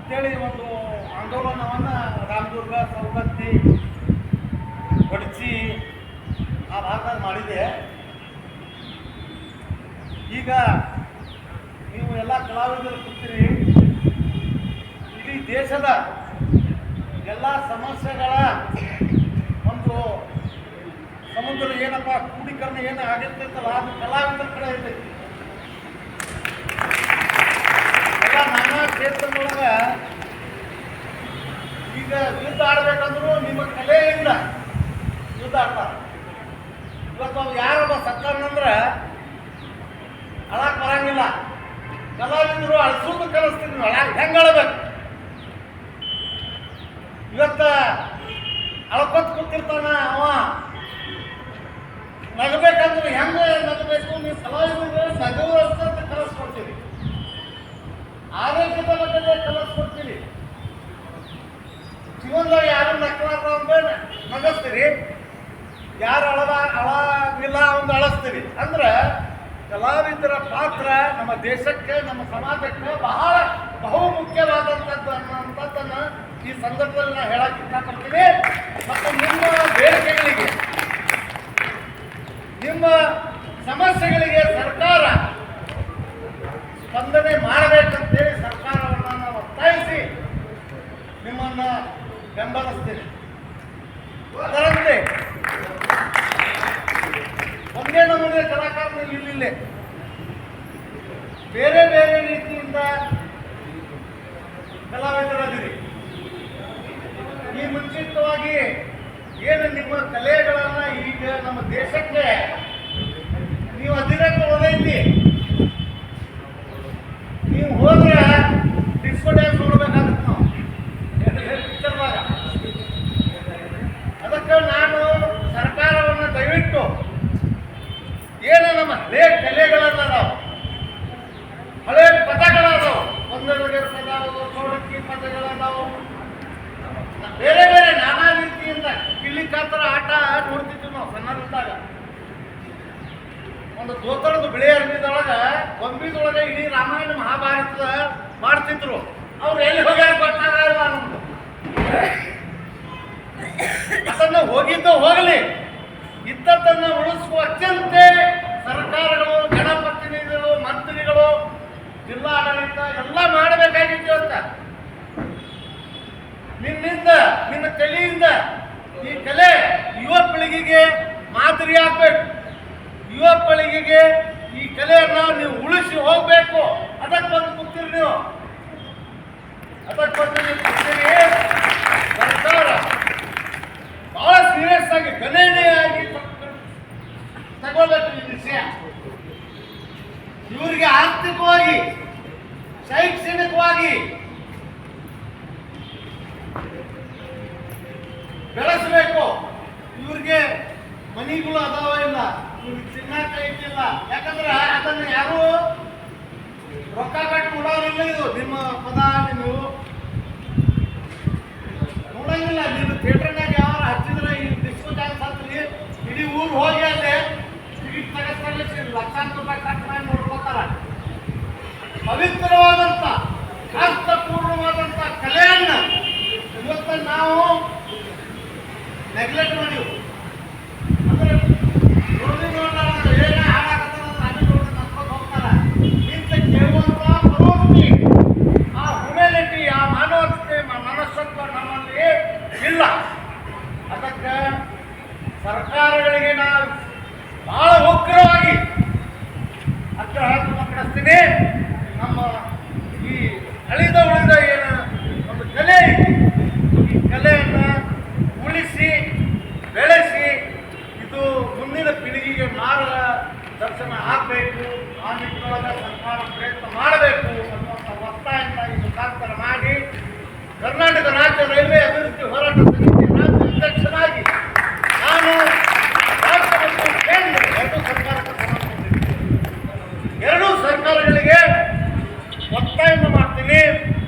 ಅಂತೇಳಿ ಒಂದು ಆಂದೋಲನವನ್ನು ರಾಮದುರ್ಗ ಸೌಗತ್ತಿ ಬಡ್ಚಿ ಆ ಭಾಗದಾಗ ಮಾಡಿದೆ. ಈಗ ನೀವು ಎಲ್ಲ ಕಲಾವಿದರು ಕೂತೀರಿ, ಇಡೀ ದೇಶದ ಎಲ್ಲ ಸಮಸ್ಯೆಗಳ ಒಂದು ಸಮುದ್ರ ಏನಪ್ಪ ಕ್ರೂಢೀಕರಣ ಏನು ಆಗಿರ್ತೈತಲ್ಲ ಅದು ಕಲಾವಿದರ ಕಡೆ ಇರ್ತೈತಿ ಎಲ್ಲ ನಾನಾ ಕ್ಷೇತ್ರದೊಳಗೆ ಈಗ ಯುದ್ಧ ಆಡ್ಬೇಕಂದ್ರೂ ನಿಮ್ಮ ಕಲೆಯಿಂದ ಯುದ್ಧ ಆಡ್ತಾರೆ ಇವತ್ತು ಅವ್ರು ಯಾರೊಬ್ಬ ಸತ್ತಂದ್ರೆ ಅಳಕ್ ಬರಂಗಿಲ್ಲ. ಕಲಾವಿದರು ಅಳ್ಸೋದು ಕಲಿಸ್ತಿದ್ರು ಅಳಕ್ ಹೆಂಗ ಅಳಬೇಕು? ಇವತ್ತ ಅಳಕೊತ್ ಕೂತಿರ್ತಾನ ಅವ. ನಗಬೇಕಂದ್ರೆ ಹೆಂಗ ನಗಬೇಕು? ನೀವು ಕಲಾವಿದರು ನಗುವ ಅಂತ ಕಲಿಸ್ಕೊಡ್ತೀವಿ ಯಾರು ಅಳವ ಅಳವಿಲ್ಲ ಒಂದು ಅಳಸ್ತೀವಿ. ಅಂದ್ರೆ ಕಲಾವಿದರ ಪಾತ್ರ ನಮ್ಮ ದೇಶಕ್ಕೆ, ನಮ್ಮ ಸಮಾಜಕ್ಕೆ ಬಹಳ ಬಹು ಮುಖ್ಯವಾದಂಥದ್ದು ಅನ್ನೋಂಥದ್ದನ್ನು ಈ ಸಂದರ್ಭದಲ್ಲಿ ನಾನು ಹೇಳಕ್ಕೆ ಇಷ್ಟಪಡ್ತೀನಿ. ಮತ್ತು ನಿಮ್ಮ ಬೇಡಿಕೆಗಳಿಗೆ, ನಿಮ್ಮ ಸಮಸ್ಯೆಗಳಿಗೆ ಸರ್ಕಾರ ಸ್ಪಂದನೆ ಮಾಡಬೇಕಂತೇಳಿ ಸರ್ಕಾರವನ್ನು ಒತ್ತಾಯಿಸಿ ನಿಮ್ಮನ್ನು ಬೆಂಬಲಿಸ್ತೀನಿ. ಬೇರೆ ಬೇರೆ ರೀತಿಯಿಂದ ಕಲಾವಿದರಾದಿರಿ ಈ ಮುಂಚಿತವಾಗಿ ಏನು ನಿಮ್ಮ ಕಲೆಗಳನ್ನ ಈಗ ನಮ್ಮ ದೇಶಕ್ಕೆ ನೀವು ಅಧಿರಕ್ಕೆ ಒದೈತಿ ನೀವು ಹೋದ್ರೆ ಡಿಸ್ಕೋ ಡ್ಯಾನ್ಸ್ ನೋಡ್ಬೇಕಾಗುತ್ತೆ ನಾವು ಪಿಕ್ಚರ್ದಾಗ ಅದಕ್ಕೆ ನಾನು ಸರ್ಕಾರವನ್ನು ದಯವಿಟ್ಟು ಏನು ನಮ್ಮ ಹಳೆ ಕಲೆಗಳನ್ನ ನಾವು ಹಳೆ ಪದಗಳದಾವು. ಒಂದೆರಡು ಪದ ಅದಾವು, ಚೌಡಕ್ಕಿ ಪದಗಳದಾವು. ಬೇರೆ ಬೇರೆ ನಾನಾ ರೀತಿಯಿಂದ ಕಿಲ್ಲಿ ಕಾತರ ಆಟ ನೋಡ್ತಿದ್ವಿ ನಾವು ಸಣ್ಣರಿದ್ದಾಗ ಒಂದು ದೋತರದ ಬಿಳಿ ಅರ್ಬಿದೊಳಗ ಗೊಂಬಿದೊಳಗೆ ಇಡೀ ರಾಮಾಯಣ ಮಹಾಭಾರತದ ಮಾಡ್ತಿದ್ರು. ಅವ್ರು ಎಲ್ಲಿ ಹೋಗ್ಯಾರ ಬರ್ತಾರ ಇಲ್ಲ ನಮ್ದು. ಅದನ್ನ ಹೋಗಿದ್ದು ಹೋಗಲಿ. ಇದ್ದದ್ದನ್ನ ಉಳಿಸುವ ಅತ್ಯಂತೆ ಸರ್ಕಾರಗಳು, ಜನಪ್ರತಿನಿಧಿಗಳು, ಮಂತ್ರಿಗಳು, ಜಿಲ್ಲಾಡಳಿತ ಎಲ್ಲ ಮಾಡಬೇಕಾಗಿತ್ತು ಅಂತ. ನಿನ್ನಿಂದ, ನಿನ್ನ ಕಲೆಯಿಂದ ಈ ಕಲೆ ಯುವ ಪೀಳಿಗೆಗೆ ಮಾದರಿ ಆಗ್ಬೇಕು. ಯುವ ಪೀಳಿಗೆಗೆ ಈ ಕಲೆಯನ್ನ ನೀವು ಉಳಿಸಿ ಹೋಗ್ಬೇಕು. ಅದಕ್ಕೆ ಬಂದು ಕೂತೀರಿ ನೀವು. ಅದಕ್ಕೆ ಬಂದು ನೀವು ಸರ್ಕಾರ ಬಹಳ ಸೀರಿಯಸ್ ಆಗಿ ಗಣನೆಯಾಗಿ ತಗೋಬೇಕು ಈ ವಿಷಯ ಇವರಿಗೆ ಆರ್ಥಿಕವಾಗಿ ಶೈಕ್ಷಣಿಕವಾಗಿ ಬೆಳೆಸಬೇಕು. ಇವ್ರಿಗೆ ಮನಿಗಳು ಅದಾವ ಇಲ್ಲ. ಇವ್ರಿಗೆ ತಿನ್ನಕ ಇಲ್ಲ ಯಾಕಂದ್ರೆ ಅದನ್ನ ಯಾರು ರೊಕ್ಕ ಕಟ್ಟಿ ಕೊಡೋರಿಲ್ಲ ಇದು. ನಿಮ್ಮ ಪದ ನೀವು ನೋಡಂಗಿಲ್ಲ. ನೀವು ಥಿಯೇಟರ್ನಾಗ ಯಾವ ಹಚ್ಚಿದ್ರೆ ಈ ಡಿಸ್ಕೋ ಡ್ಯಾನ್ಸ್ ಹತ್ರಿ. ಇಡೀ ಊರು ಹೋಗಿ ಅಲ್ಲೇ ಟಿಕೆಟ್ ತಗಸ್ತಾರೆ ಲಕ್ಷಾಂತರ ರೂಪಾಯಿ ಕಟ್ ಮಾಡಿ ನೋಡ್ಕೋತಾರ. ಪವಿತ್ರವಾದಂಥ ಅರ್ಥಪೂರ್ಣವಾದಂಥ ಕಲೆಯನ್ನು ಇವತ್ತು ನಾವು ನೆಗ್ಲೆಕ್ಟ್ ಮಾಡಿವು ಅಂದ್ರೆ ನೋಡಿ ನೋಡ್ಲಾರ್ದ ಏನೇ ಹಾಳಾಗತ್ತದ ಅಂದ್ರೆ ಅಲ್ಲಿ ನೋಡಿ ನಡ್ಕೊಂಡು ಹೋಗ್ತಾರ. ಇಂಥ ಕೇಳುವಂಥ ಪ್ರವೃತ್ತಿ ಆ ಹ್ಯುಮ್ಯಾನಿಟಿ ಆ ಮಾನವತೆ ಮನಸ್ಸತ್ವ ನಮ್ಮಲ್ಲಿ ಇಲ್ಲ. ಅದಕ್ಕೆ ಸರ್ಕಾರಗಳಿಗೆ ನಾವು ಬಹಳ ಉಗ್ರವಾಗಿ ಹಾಕಿ ಮಕ್ಕಳಿಸ್ತೀನಿ ನಮ್ಮ ಈ ಅಳಿದ ಉಳಿದ ಏನು ಒಂದು ಕಲೆ ಐತಿ ಈ ಕಲೆಯನ್ನು ಉಳಿಸಿ, ಬೆಳೆಸಿ, ಇದು ಮುಂದಿನ ಪೀಳಿಗೆಗೆ ಮಾರ್ಗ ದರ್ಶನ ಆಗಬೇಕು ಆ ನಿಟ್ಟಿನೊಳಗೆ ಸರ್ಕಾರ ಪ್ರಯತ್ನ ಮಾಡಬೇಕು ಅನ್ನುವಂಥ ಒತ್ತಾಯನ ಈ ಮುಖಾಂತರ ಮಾಡಿ ಕರ್ನಾಟಕ ರಾಜ್ಯ ರೈಲ್ವೆ ಅಭಿವೃದ್ಧಿ ಹೋರಾಟ ಸಮಿತಿ ರಾಜ್ಯ ಅಧ್ಯಕ್ಷನಾಗಿ ನಾನು ಎರಡು ಎರಡೂ ಸರ್ಕಾರಗಳಿಗೆ Time of the.